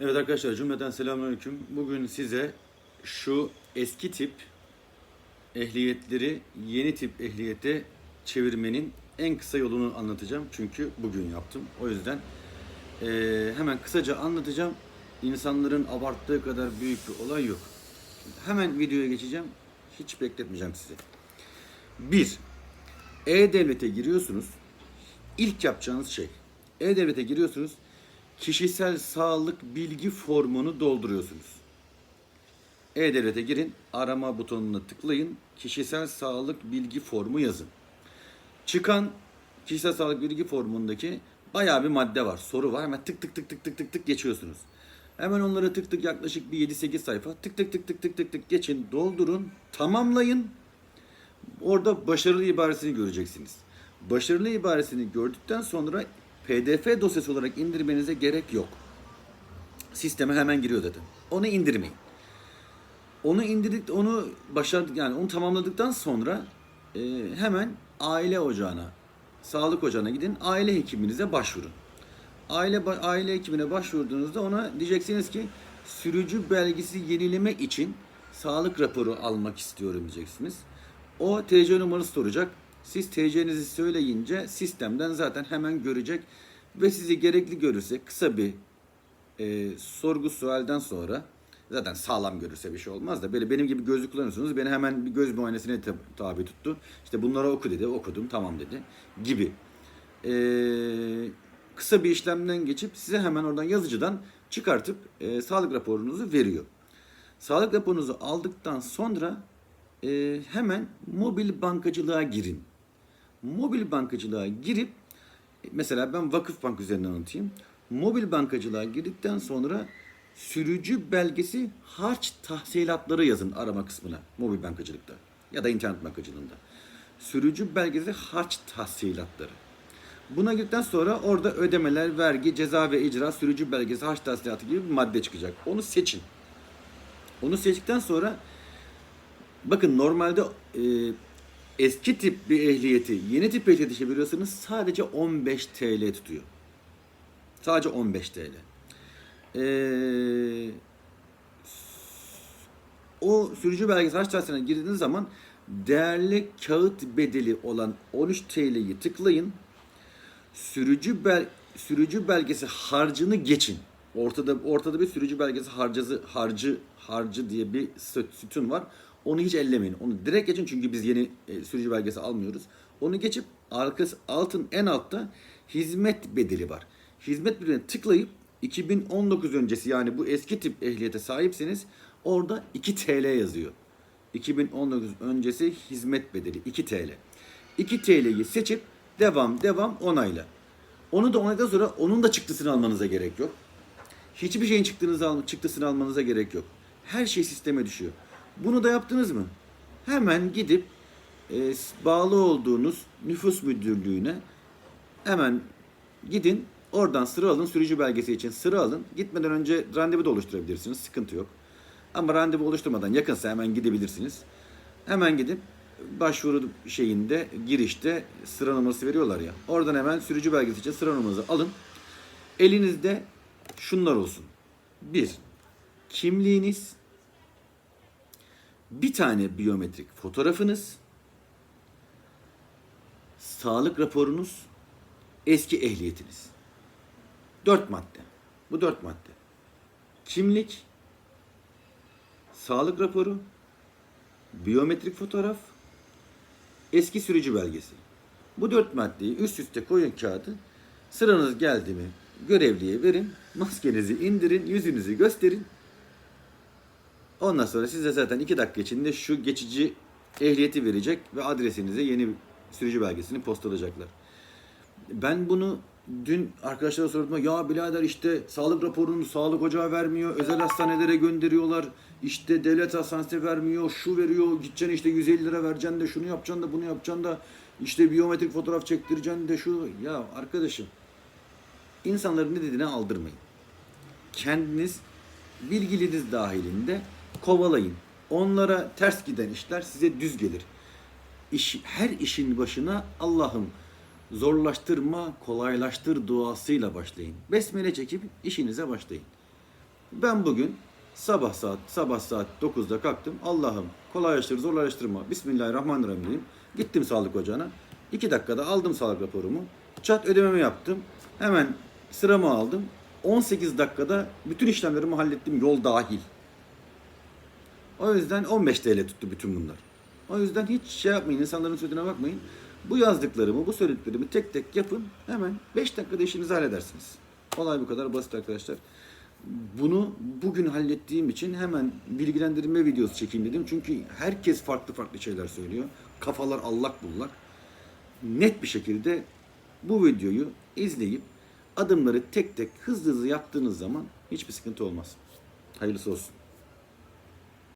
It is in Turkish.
Evet arkadaşlar cümleten selamünaleyküm. Bugün size şu eski tip ehliyetleri yeni tip ehliyete çevirmenin en kısa yolunu anlatacağım. Çünkü bugün yaptım. O yüzden eee, hemen kısaca anlatacağım. İnsanların abarttığı kadar büyük bir olay yok. Hemen videoya geçeceğim. Hiç bekletmeyeceğim sizi. Bir, E-Devlet'e giriyorsunuz. İlk yapacağınız şey. E-Devlet'e giriyorsunuz. Kişisel sağlık bilgi formunu dolduruyorsunuz. E-Devlet'e girin. Arama butonuna tıklayın. Kişisel sağlık bilgi formu yazın. Çıkan kişisel sağlık bilgi formundaki bayağı bir madde var. Soru var. Hemen tık tık tık tık tık tık tık geçiyorsunuz. Hemen onları tık tık yaklaşık bir 7-8 sayfa tık tık tık tık tık tık tık geçin, doldurun, tamamlayın. Orada başarılı ibaresini göreceksiniz. Başarılı ibaresini gördükten sonra PDF dosyası olarak indirmenize gerek yok. Sisteme hemen giriyor zaten. Onu indirmeyin. Onu indirdik, onu başardık yani onu tamamladıktan sonra e, hemen aile ocağına, sağlık ocağına gidin, aile hekiminize başvurun. Aile aile hekimine başvurduğunuzda ona diyeceksiniz ki sürücü belgesi yenileme için sağlık raporu almak istiyorum diyeceksiniz. O TC numarası soracak. Siz TC'nizi söyleyince sistemden zaten hemen görecek ve sizi gerekli görürse kısa bir e, sorgu sualden sonra zaten sağlam görürse bir şey olmaz da böyle benim gibi gözlük kullanıyorsunuz beni hemen bir göz muayenesine tab- tabi tuttu. İşte bunları oku dedi okudum tamam dedi gibi. E, kısa bir işlemden geçip size hemen oradan yazıcıdan çıkartıp e, sağlık raporunuzu veriyor. Sağlık raporunuzu aldıktan sonra e, hemen mobil bankacılığa girin. Mobil bankacılığa girip mesela ben Vakıfbank üzerinden anlatayım. Mobil bankacılığa girdikten sonra sürücü belgesi harç tahsilatları yazın arama kısmına mobil bankacılıkta ya da internet bankacılığında. Sürücü belgesi harç tahsilatları. Buna girdikten sonra orada ödemeler, vergi, ceza ve icra, sürücü belgesi, harç tahsilatı gibi bir madde çıkacak. Onu seçin. Onu seçtikten sonra bakın normalde e, eski tip bir ehliyeti yeni tip ehliyete çeviriyorsanız sadece 15 TL tutuyor. Sadece 15 TL. Ee, o sürücü belgesi harç girdiğiniz zaman değerli kağıt bedeli olan 13 TL'yi tıklayın. Sürücü bel sürücü belgesi harcını geçin. Ortada ortada bir sürücü belgesi harcası harcı harcı diye bir sü- sütun var. Onu hiç ellemeyin. Onu direkt geçin çünkü biz yeni e, sürücü belgesi almıyoruz. Onu geçip arkası altın en altta hizmet bedeli var. Hizmet bedeline tıklayıp 2019 öncesi yani bu eski tip ehliyete sahipseniz orada 2 TL yazıyor. 2019 öncesi hizmet bedeli 2 TL. 2 TL'yi seçip devam devam onayla. Onu da onayladıktan sonra onun da çıktısını almanıza gerek yok. Hiçbir şeyin çıktığınızı al, çıktısını almanıza gerek yok. Her şey sisteme düşüyor. Bunu da yaptınız mı? Hemen gidip e, bağlı olduğunuz nüfus müdürlüğüne hemen gidin oradan sıra alın sürücü belgesi için sıra alın. Gitmeden önce randevu da oluşturabilirsiniz sıkıntı yok. Ama randevu oluşturmadan yakınsa hemen gidebilirsiniz. Hemen gidip başvuru şeyinde girişte sıra numarası veriyorlar ya. Oradan hemen sürücü belgesi için sıra numaranızı alın. Elinizde şunlar olsun. Bir, kimliğiniz, bir tane biyometrik fotoğrafınız, sağlık raporunuz, eski ehliyetiniz. Dört madde. Bu dört madde. Kimlik, sağlık raporu, biyometrik fotoğraf, eski sürücü belgesi. Bu dört maddeyi üst üste koyun kağıdı. Sıranız geldi mi görevliye verin. Maskenizi indirin, yüzünüzü gösterin. Ondan sonra size zaten iki dakika içinde şu geçici ehliyeti verecek ve adresinize yeni sürücü belgesini postalayacaklar. Ben bunu dün arkadaşlara sordum. Ya birader işte sağlık raporunu sağlık ocağı vermiyor. Özel hastanelere gönderiyorlar. İşte devlet hastanesi vermiyor. Şu veriyor. Gideceksin işte 150 lira vereceksin de şunu yapacaksın da bunu yapacaksın da işte biyometrik fotoğraf çektireceksin de şu. Ya arkadaşım insanların ne dediğine aldırmayın. Kendiniz bilgiliniz dahilinde kovalayın. Onlara ters giden işler size düz gelir. İş, her işin başına Allah'ım zorlaştırma, kolaylaştır duasıyla başlayın. Besmele çekip işinize başlayın. Ben bugün sabah saat sabah saat 9'da kalktım. Allah'ım kolaylaştır, zorlaştırma. Bismillahirrahmanirrahim diyeyim. Gittim sağlık ocağına. 2 dakikada aldım sağlık raporumu. Çat ödememi yaptım. Hemen sıramı aldım. 18 dakikada bütün işlemlerimi hallettim yol dahil. O yüzden 15 TL tuttu bütün bunlar. O yüzden hiç şey yapmayın, insanların sözüne bakmayın. Bu yazdıklarımı, bu söylediklerimi tek tek yapın. Hemen 5 dakikada işinizi halledersiniz. Olay bu kadar basit arkadaşlar. Bunu bugün hallettiğim için hemen bilgilendirme videosu çekeyim dedim. Çünkü herkes farklı farklı şeyler söylüyor. Kafalar allak bullak. Net bir şekilde bu videoyu izleyip adımları tek tek hızlı hızlı yaptığınız zaman hiçbir sıkıntı olmaz. Hayırlısı olsun.